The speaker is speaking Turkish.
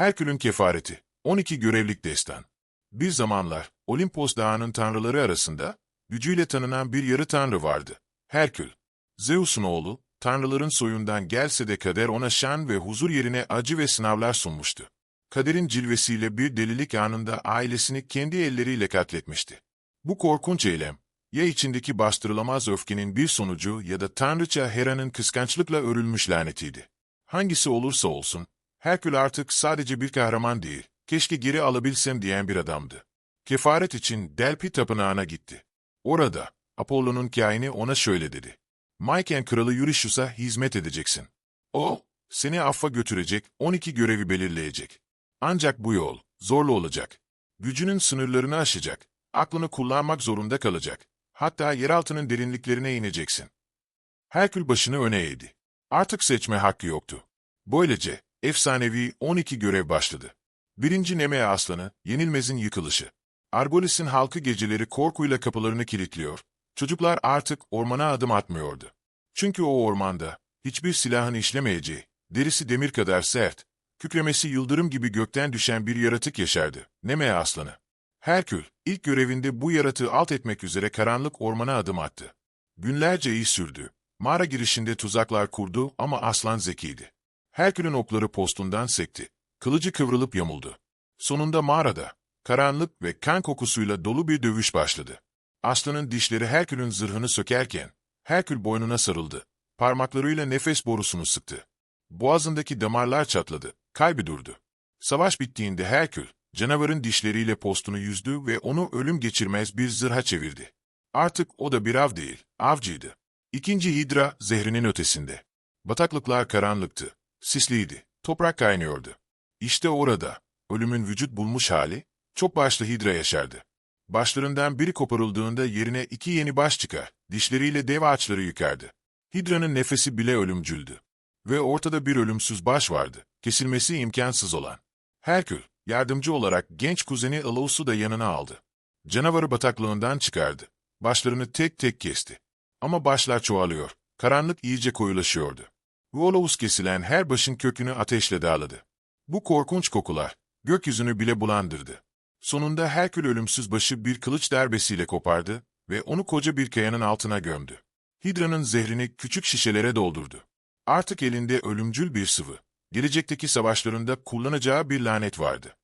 Herkül'ün kefareti, 12 görevlik destan. Bir zamanlar, Olimpos Dağı'nın tanrıları arasında, gücüyle tanınan bir yarı tanrı vardı. Herkül. Zeus'un oğlu, tanrıların soyundan gelse de kader ona şan ve huzur yerine acı ve sınavlar sunmuştu. Kaderin cilvesiyle bir delilik anında ailesini kendi elleriyle katletmişti. Bu korkunç eylem, ya içindeki bastırılamaz öfkenin bir sonucu ya da Tanrıça Hera'nın kıskançlıkla örülmüş lanetiydi. Hangisi olursa olsun, Herkül artık sadece bir kahraman değil, keşke geri alabilsem diyen bir adamdı. Kefaret için Delphi Tapınağı'na gitti. Orada, Apollo'nun kaini ona şöyle dedi. Myken kralı Eurysthus'a hizmet edeceksin. O, seni affa götürecek, 12 görevi belirleyecek. Ancak bu yol, zorlu olacak. Gücünün sınırlarını aşacak, aklını kullanmak zorunda kalacak. Hatta yeraltının derinliklerine ineceksin. Herkül başını öne eğdi. Artık seçme hakkı yoktu. Böylece, efsanevi 12 görev başladı. Birinci Nemea Aslanı, Yenilmez'in yıkılışı. Argolis'in halkı geceleri korkuyla kapılarını kilitliyor. Çocuklar artık ormana adım atmıyordu. Çünkü o ormanda, hiçbir silahın işlemeyeceği, derisi demir kadar sert, kükremesi yıldırım gibi gökten düşen bir yaratık yaşardı. Nemea Aslanı. Herkül, ilk görevinde bu yaratığı alt etmek üzere karanlık ormana adım attı. Günlerce iyi sürdü. Mağara girişinde tuzaklar kurdu ama aslan zekiydi. Herkül'ün okları postundan sekti. Kılıcı kıvrılıp yamuldu. Sonunda mağarada, karanlık ve kan kokusuyla dolu bir dövüş başladı. Aslanın dişleri Herkül'ün zırhını sökerken, Herkül boynuna sarıldı. Parmaklarıyla nefes borusunu sıktı. Boğazındaki damarlar çatladı. Kalbi durdu. Savaş bittiğinde Herkül, canavarın dişleriyle postunu yüzdü ve onu ölüm geçirmez bir zırha çevirdi. Artık o da bir av değil, avcıydı. İkinci Hidra, zehrinin ötesinde. Bataklıklar karanlıktı, sisliydi, toprak kaynıyordu. İşte orada, ölümün vücut bulmuş hali, çok başlı Hidra yaşardı. Başlarından biri koparıldığında yerine iki yeni baş çıkar, dişleriyle dev ağaçları yıkardı. Hidra'nın nefesi bile ölümcüldü. Ve ortada bir ölümsüz baş vardı, kesilmesi imkansız olan. Herkül, yardımcı olarak genç kuzeni Alaus'u da yanına aldı. Canavarı bataklığından çıkardı. Başlarını tek tek kesti. Ama başlar çoğalıyor, karanlık iyice koyulaşıyordu. Volaus kesilen her başın kökünü ateşle dağladı. Bu korkunç kokular, gökyüzünü bile bulandırdı. Sonunda Herkül ölümsüz başı bir kılıç darbesiyle kopardı ve onu koca bir kayanın altına gömdü. Hidra'nın zehrini küçük şişelere doldurdu. Artık elinde ölümcül bir sıvı, gelecekteki savaşlarında kullanacağı bir lanet vardı.